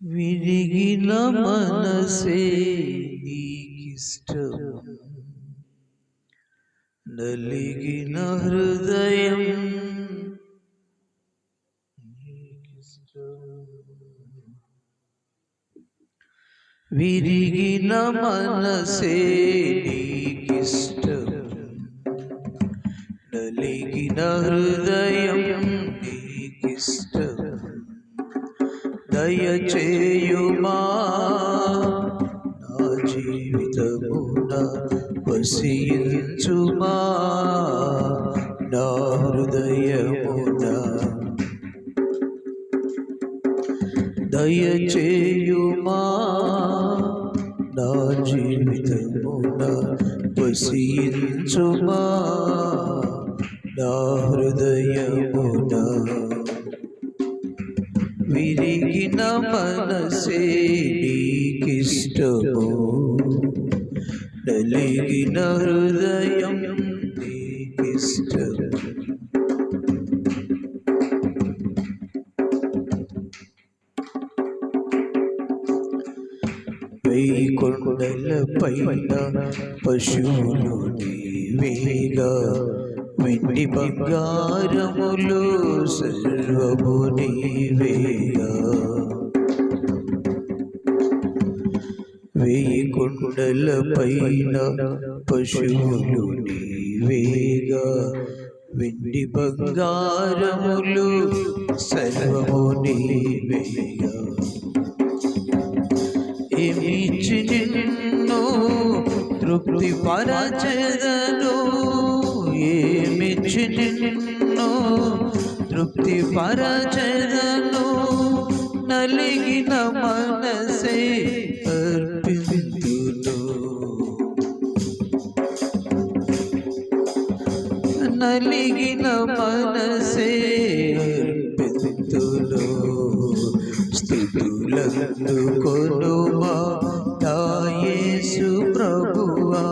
విరిగిన మనసే నీకిష్టం. నలిగిన హృదయం విరిగిన మనసే నీకిష్టం. నలిగిన హృదయం దయచేయుమా నా జీవితమున వసించుమా నా హృదయమున దయచేయుమా నా జీవితమున వసించుమా నా హృదయమున మనసే నీకిష్టము నలిగిన హృదయం నీకిష్టము. వెయ్యి కొండల పైన పశువులు నీవేగా వెండి బంగారములు సర్వము నీవేగా వెయ్యి కొండల పైన పశువులు నీవేగా. వెండి బంగారములు సర్వము నీవేగా. ఏమిచ్చి నిన్ను తృప్తి పరచదను? ఏమిచ్చి నిన్ను తృప్తి పరచదను? నలిగిన మనసే నలిగిన మనసే అర్పింతును స్థుతులందుకొనుమా యేసు ప్రభువా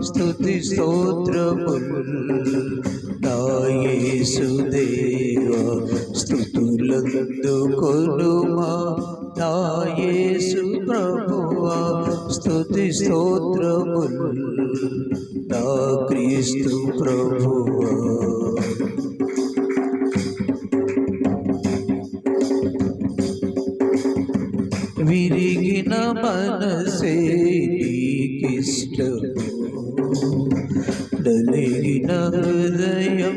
స్థుతి స్తోత్రములు. యేసు దేవా స్థుతులందుకొనుమా యేసు ప్రభువా స్తోత్రములు నా క్రీస్తు ప్రభు విరిగిన మనసే నీకిష్టము. నలిగిన హృదయం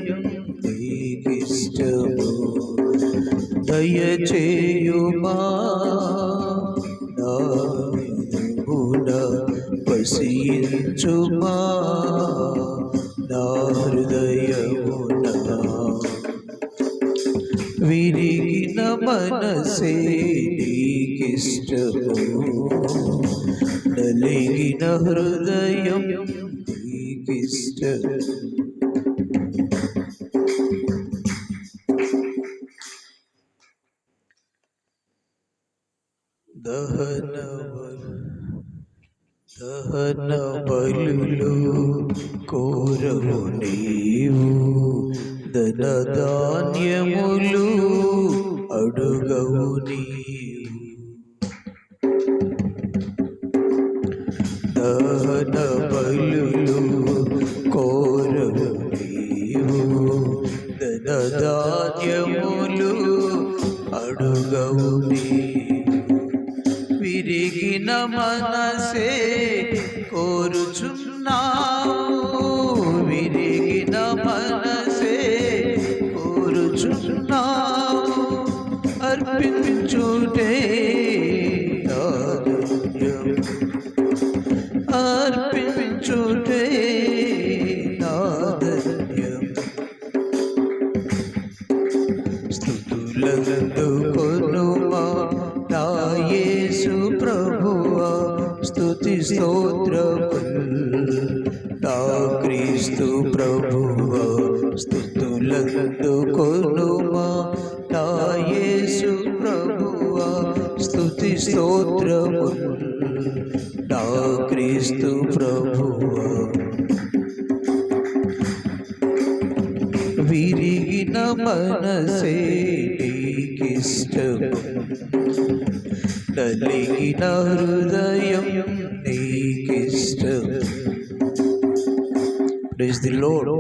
నీకిష్టము. దయచేయుమా. పసించుమా నా హృదయమున విరిగిన మనసే నీకిష్టము. నలిగిన హృదయం నీకిష్టం దహన బలులు కోరము నీవు ధన ధాన్యములు అడుగవు నీవు దహన బలులు కోరవు నీవు ధన ధాన్యములు అడుగవు నీవు విరిగిన మనసే కోరుచున్నావు. విరిగిన మనసే కోరుచున్నావు. అర్పించుటే అర్పించుటే నాదన్యం స్థుతులందు కొను క్రీస్తు ప్రభువా స్థుతులందు కొనుమా నా యేసు ప్రభువా స్తుతి స్తోత్రములు నా క్రీస్తు ప్రభువా విరిగిన మన మనసే నీకిష్టం నలిగిన హృదయం నీకిష్టం ప్రైజ్ ది లార్డ్